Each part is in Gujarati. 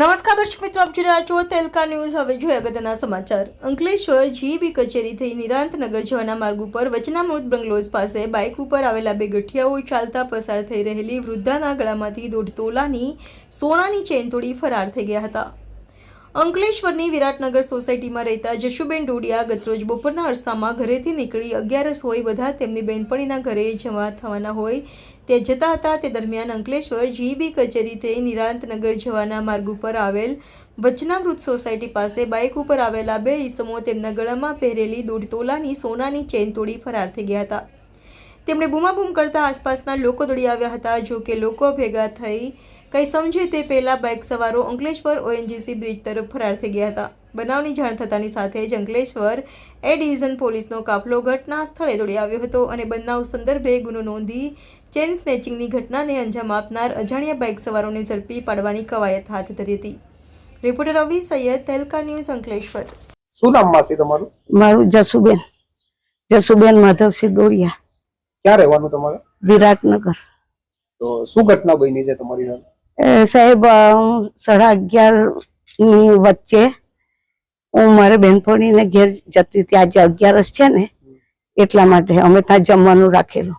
નમસ્કાર દર્શક મિત્રો, આપ જોઈ રહ્યા છો તેલકા ન્યૂઝ. હવે જોઈએ અગત્યના સમાચાર. અંકલેશ્વર જીબી કચેરીથી નિરાંતનગર જવાના માર્ગ ઉપર વચનામૃત બંગલોઝ પાસે બાઇક ઉપર આવેલા બે ગઠિયાઓ ચાલતા પસાર થઈ રહેલી વૃદ્ધાના ગળામાંથી દોઢ તોલાની સોનાની ચેન તોડી ફરાર થઈ ગયા હતા. અંકલેશ્વરની વિરાટનગર સોસાયટીમાં રહેતા જશુબેન ડોડિયા ગતરોજ બપોરના અરસામાં ઘરેથી નીકળી અગિયારસ હોય બધા તેમની બહેનપણીના ઘરે જમા થવાના હોય તે જતા હતા. તે દરમિયાન અંકલેશ્વર જીબી કચેરીથી નિરાંતનગર જવાના માર્ગ ઉપર આવેલ વચનામૃત સોસાયટી પાસે બાઇક ઉપર આવેલા બે ઈસમો તેમના ગળામાં પહેરેલી દોઢ તોલાની સોનાની ચેન તોડી ફરાર થઈ ગયા હતા. તેમણે બૂમાબૂમ કરતા આસપાસના લોકો દોડી આવ્યા હતા. જો કે લોકો ભેગા થઈ કંઈ સમજે તે પહેલા બાઇક સવારો અંકલેશ્વર ઓએનજીસી બ્રિજ તરફ ફરાર થઈ ગયા હતા. બનાવની જાણ થતાની સાથે જ અંકલેશ્વર એ ડિવિઝન પોલીસનો કાફલો ઘટના સ્થળે દોડી આવ્યો હતો અને બનાવ સંદર્ભે ગુનો નોંધી ચેન સ્નેચિંગની ઘટનાને અંજામ આપનાર અજાણ્યા બાઇક સવારોને ઝડપી પાડવાની કવાયત હાથ ધરી હતી. રિપોર્ટર રવિ સૈયદ તેલકા ન્યૂઝ અંકલેશ્વર. શું નામ માસી તમારું? મારું જસુબેન. જસુબેન માધવસિંહ ડોડિયા ક્યાં રહેવાનું તમારે? વિરાટનગર. તો શું ઘટના બની છે તમારી સાથે સાહેબ સાડા અગિયારની વચ્ચે હું મારે બહેનપણીને ઘેર જતી હતી. આજે અગિયારસ છે ને એટલા માટે અમે ત્યાં જમવાનું રાખેલું.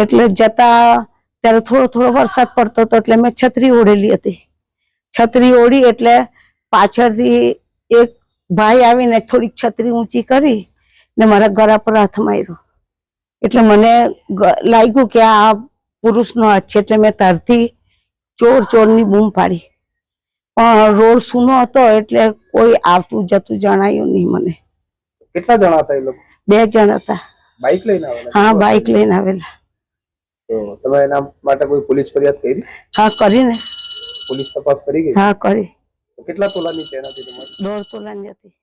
એટલે જતા ત્યારે થોડો થોડો વરસાદ પડતો હતો એટલે મેં છત્રી ઓઢેલી હતી. છત્રી ઓઢી એટલે પાછળથી એક ભાઈ આવીને થોડીક છત્રી ઊંચી કરી ને મારા ગળા પર હાથ માર્યો. એટલે મને લાગ્યું કે આ પુરુષનો હાથ છે એટલે મેં તારથી ચોર ચોરની બૂમ પાડી. પણ રોડ સૂનો હતો એટલે કોઈ આવતું જતું જણાયું નહીં મને. કેટલા જણા હતા એ લોકો? બે જણ હતા. બાઇક લઈને આવેલા? હા બાઇક લઈને આવેલા. તમે એના માટે કોઈ પોલીસ ફરિયાદ કરી? હા કરીને. પોલીસ તપાસ કરી ગઈ? હા કરી. કેટલા તોલાની ચેન હતી તમારી? દોઢ તોલાની હતી.